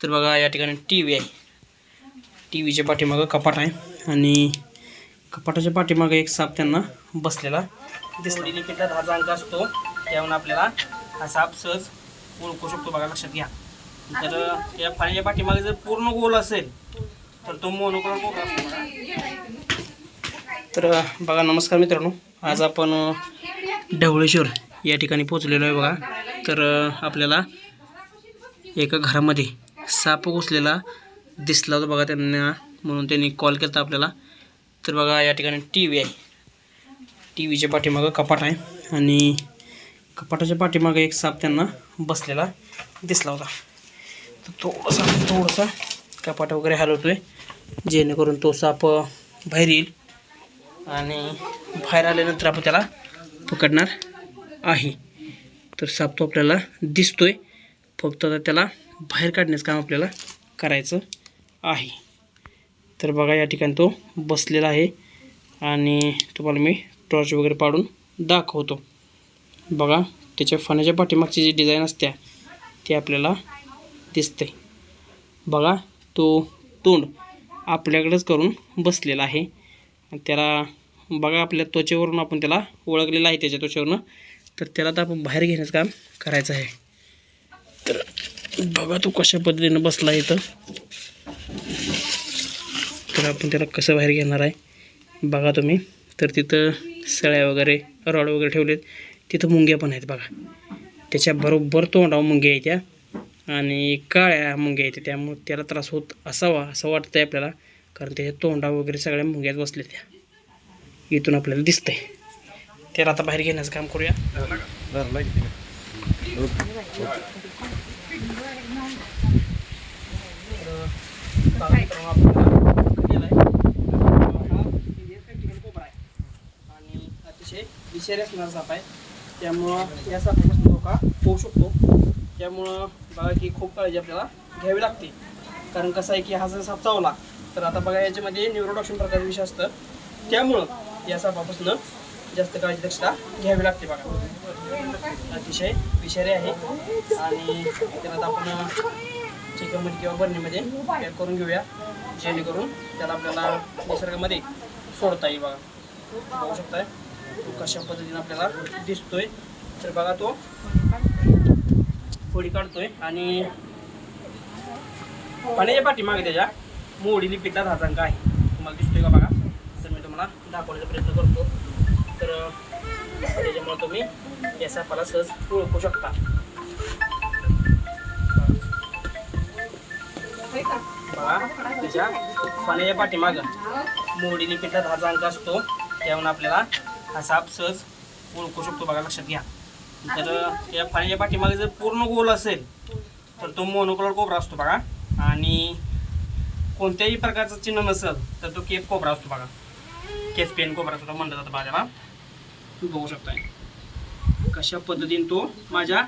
तर बघा या ठिकाणी टी व्ही आहे. टी व्हीच्या पाठीमागं कपाट आहे आणि कपाटाच्या पाठीमागं एक साप त्यांना बसलेला दिसलेली पिठात हा जांक असतो. त्यावरून आपल्याला हा साप सहज ओळखू शकतो. बघा लक्षात घ्या. तर या फाळीच्या पाठीमागे जर पूर्ण गोल असेल तर तो मोनोकलर असतो बघा. तर बघा नमस्कार मित्रांनो. आज आपण ढवळेश्वर या ठिकाणी पोचलेलो आहे बघा. तर आपल्याला एका घरामध्ये साप घुसलेला दिसला होता बघा त्यांना म्हणून त्यांनी कॉल केला आपल्याला. तर बघा या ठिकाणी टी व्ही आहे. टी व्हीच्या पाठीमागं कपाट आहे आणि कपाटाच्या पाठीमागं एक साप त्यांना बसलेला दिसला होता. तर थोडासा थोडासा कपाट वगैरे हलवतो आहे जेणेकरून तो साप बाहेर येईल आणि बाहेर आल्यानंतर आपण त्याला पकडणार आहे. तर साप तो आपल्याला दिसतोय. फक्त त्याला बाहेर काढण्याचं काम आपल्याला करायचं आहे. तर बघा या ठिकाणी तो बसलेला आहे आणि तुम्हाला मी टॉर्च वगैरे पाडून दाखवतो. बघा त्याच्या फण्याच्या पाठीमागची जी डिझाईन असते ती आपल्याला दिसते. बघा तो तोंड आपल्याकडेच करून बसलेला आहे. आणि त्याला बघा आपल्या त्वचेवरून आपण त्याला ओळखलेलं आहे त्याच्या त्वचेवरनं. तर त्याला तर आपण बाहेर घेण्याचं काम करायचं आहे. बघा तो कशा पद्धतीनं बसला इथं. तर आपण त्याला कसं बाहेर घेणार आहे बघा तुम्ही. तर तिथं सळ्या वगैरे रॉड वगैरे ठेवलेत. तिथं मुंग्या पण आहेत बघा. त्याच्याबरोबर तोंडावर मुंग्या आहे त्या. आणि काळ्या मुंग्या येत्या त्यामुळे त्याला त्रास होत असावा असं वाटतंय आपल्याला. कारण त्याच्या तोंडा वगैरे सगळ्या मुंग्यात बसल्या त्या. इथून आपल्याला दिसतंय. त्याला आता बाहेर घेण्याचं काम करूया. बघा आहे. आणि अतिशय विषारी असणारा साप आहे. त्यामुळं या सापापासून धोका होऊ शकतो. त्यामुळं बघा की खूप काळजी आपल्याला घ्यावी लागते. कारण कसं आहे की हा जर साप चावला तर आता बघा याच्यामध्ये न्यूरोडॉक्शन प्रकारचं विषय असतं. त्यामुळं या सापापासून जास्त काळजी दक्षता घ्यावी लागते बघा. अतिशय विषारी आहे. आणि त्याला आपण चिकनमध्ये किंवा बरणीमध्ये पॅक करून घेऊया. जेणेकरून त्याला आपल्याला निसर्गामध्ये सोडता येईल बघा. बघू शकताय? तो कशा पद्धतीने आपल्याला दिसतोय. तर बघा तो फोडी काढतोय आणि पाण्याच्या पाठीमागे त्याच्या मोडी पिठा धाचांक आहे तुम्हाला दिसतोय का बघा? तर मी तुम्हाला दाखवण्याचा प्रयत्न करतो. त्याच्यामुळे तुम्ही. या सापाला सहज ओळखू शकता. बघा त्याच्या पाण्याच्या पाठीमागं मोडीने पिठात हा जांक असतो. त्यावरून आपल्याला हा साप सहज ओळखू शकतो. बघा लक्षात घ्या. तर या पाण्याच्या पाठीमागे जर पूर्ण गोल असेल तर तो मोनोकलर कोबरा असतो बघा. आणि कोणत्याही प्रकारचं चिन्ह नसेल तर तो केप कोबरा असतो बघा. केस पेन कोबरा सुद्धा म्हणलं जातं बघा त्याला. बघू शकताय. कशा पद्धतीने तो माझ्या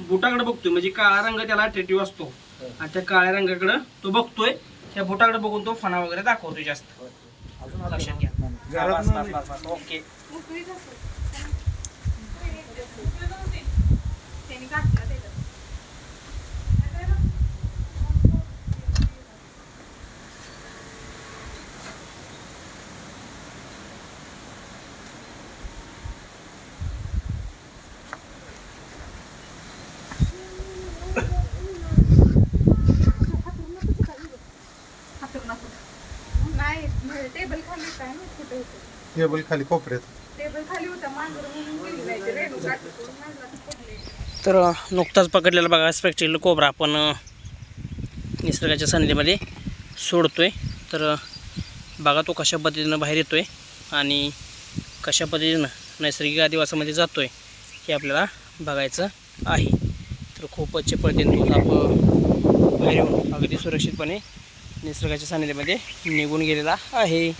बुटाकडे बघतोय म्हणजे काळा रंग त्याला अट्रॅक्टिव्ह असतो आणि त्या काळ्या रंगाकडे तो बघतोय त्या बुटाकडे बघून तो फणा वगैरे दाखवतोय जास्त लक्षात घ्या हा, बस, बस, बस, बस, ओके टेबल खाली काय कुठे होतं. टेबल खाली कोपऱ्यात. टेबल खाली होता मांजर म्हणून गेली नाही ते रेणू काठी करून मांजरात पडले. तर अ, नुकताच पकडलेला बघा स्पेक्टिकल कोबरा आपण अ, निसर्गाच्या सानिध्यामध्ये सोडतोय. तर अ, बघा तो कशा पद्धतीनं बाहेर येतोय आणि कशा पद्धतीनं नैसर्गिक आदिवासामध्ये जातोय हे आपल्याला बघायचं आहे. तर खूपच चपळतेने तो साप अ, बाहेर येऊन अगदी सुरक्षितपणे निसर्गाच्या सानिध्यामध्ये निघून गेलेला आहे.